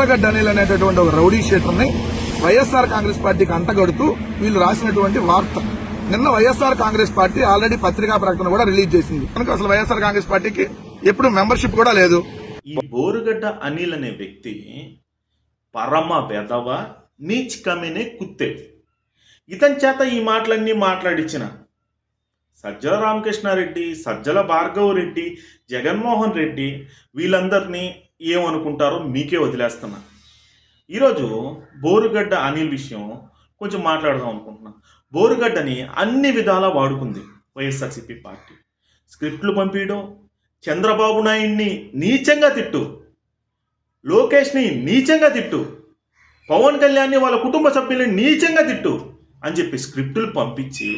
కొత్తగడ్డ అనిల్ అనేటటువంటి ఒక రౌడీ షీటర్ని వైఎస్ఆర్ కాంగ్రెస్ పార్టీకి అంటగడుతూ వీళ్ళు రాసినటువంటి వార్త. నిన్న వైఎస్ఆర్ కాంగ్రెస్ పార్టీ ఆల్రెడీ పత్రికా ప్రకటన కూడా రిలీజ్ చేసింది. కనుక అసలు వైఎస్ఆర్ కాంగ్రెస్ పార్టీకి ఎప్పుడు మెంబర్షిప్ కూడా లేదు. ఈ బోరుగడ్డ అనిల్ అనే వ్యక్తి పరమ వెధవ నీచ్ కమినే కుత్తే. ఇతని చేత ఈ మాటలన్నీ మాట్లాడించిన సజ్జల రామకృష్ణారెడ్డి సజ్జల భార్గవ్ రెడ్డి జగన్మోహన్ రెడ్డి వీళ్ళందరినీ ఏమనుకుంటారో మీకే వదిలేస్తున్నా. ఈరోజు బోరుగడ్డ అనిల్ విషయం కొంచెం మాట్లాడదాం అనుకుంటున్నా. బోరుగడ్డని అన్ని విధాలా వాడుకుంది వైఎస్ఆర్సీపీ పార్టీ. స్క్రిప్ట్లు పంపించడం చంద్రబాబు నాయుడిని నీచంగా తిట్టు లోకేష్ని నీచంగా తిట్టు పవన్ కళ్యాణ్ని వాళ్ళ కుటుంబ సభ్యుల్ని నీచంగా తిట్టు అని చెప్పి స్క్రిప్టులు పంపించి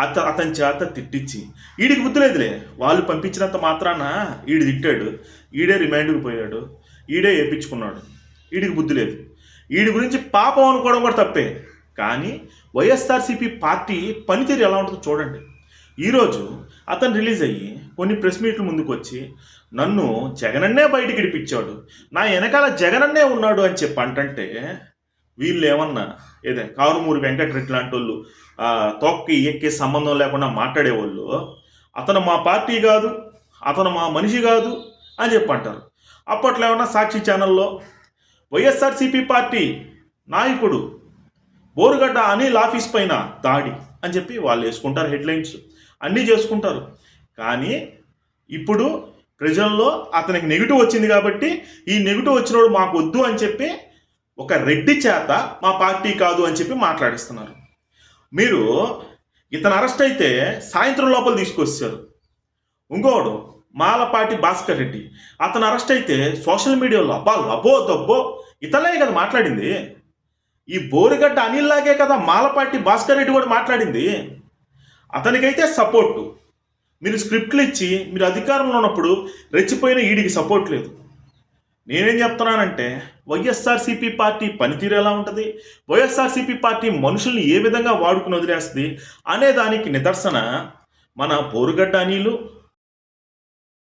అత అతని చేత తిట్టించి. ఈడికి బుద్ధి లేదులే. వాళ్ళు పంపించినంత మాత్రాన ఈడు తిట్టాడు. ఈడే రిమైండ్కి పోయాడు. ఈడే వేయించుకున్నాడు ఈడికి బుద్ధి లేదు. ఈడి గురించి పాపం అనుకోవడం కూడా తప్పే. కానీ వైఎస్ఆర్సీపీ పార్టీ పనితీరు ఎలా ఉంటుందో చూడండి. ఈరోజు అతను రిలీజ్ అయ్యి కొన్ని ప్రెస్ మీట్లు ముందుకు వచ్చి నన్ను జగనన్నే బయటికి ఇడిపించాడు. నా వెనకాల జగనన్నే ఉన్నాడు అని చెప్పి అంటే వీళ్ళు ఏమన్నా ఏదే కారుమూరి వెంకటరెడ్డి లాంటి వాళ్ళు తొక్కి ఎక్కి సంబంధం లేకుండా మాట్లాడేవాళ్ళు అతను మా పార్టీ కాదు అతను మా మనిషి కాదు అని చెప్పి అంటారు అప్పట్లో ఏమన్నా సాక్షి ఛానల్లో వైఎస్ఆర్సీపీ పార్టీ నాయకుడు బోరుగడ్డ అనిల్ ఆఫీస్ పైన దాడి అని చెప్పి వాళ్ళు వేసుకుంటారు హెడ్లైన్స్. అన్నీ చేసుకుంటారు. కానీ ఇప్పుడు ప్రజల్లో అతనికి నెగిటివ్ వచ్చింది కాబట్టి ఈ నెగిటివ్ వచ్చినోడు మాకు వద్దు అని చెప్పి ఒక రెడ్డి చేత మా పార్టీ కాదు అని చెప్పి మాట్లాడిస్తున్నారు. మీరు ఇతను అరెస్ట్ అయితే సాయంత్రం లోపల తీసుకొచ్చారు. ఇంకోడు మాలపాటి భాస్కర్ రెడ్డి అతను అరెస్ట్ అయితే సోషల్ మీడియాలో అబ్బా లబో దబ్బో ఇతనే కదా మాట్లాడింది. ఈ బోరుగడ్డ అనిల్లాగే కదా మాలపాటి భాస్కర్ రెడ్డి కూడా మాట్లాడింది. అతనికైతే సపోర్టు. మీరు స్క్రిప్ట్లు ఇచ్చి మీరు అధికారంలో ఉన్నప్పుడు రెచ్చిపోయిన ఈడికి సపోర్ట్ లేదు. నేనేం చెప్తున్నానంటే వైఎస్ఆర్సీపీ పార్టీ పనితీరు ఎలా ఉంటుంది? వైఎస్ఆర్సీపీ పార్టీ మనుషుల్ని ఏ విధంగా వాడుకుని వదిలేస్తుంది? అనే దానికి నిదర్శన మన పోరుగడ్డ అనీలు